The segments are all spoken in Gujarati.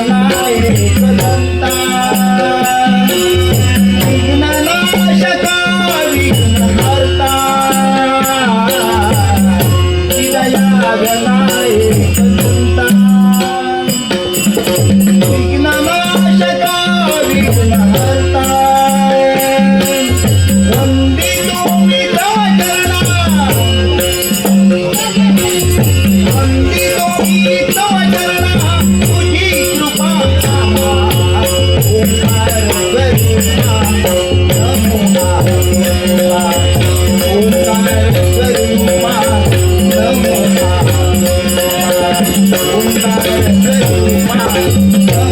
रे Thank you.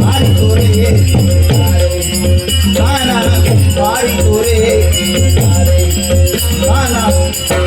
મારી તોરે તારા મારી તોરે તારે તારા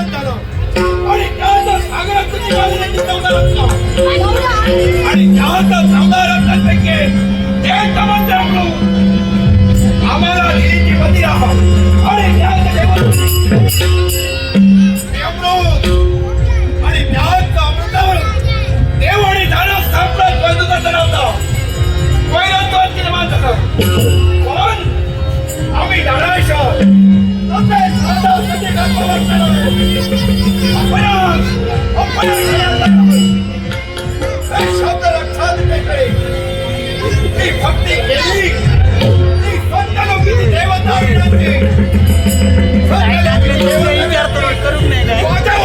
देश आपण आम्हाला ही वती राहा ની ભક્તિ કેટલી ની સંતનો બીજી દેવતા નથી સંતનો બીજી દેવતા કરું ને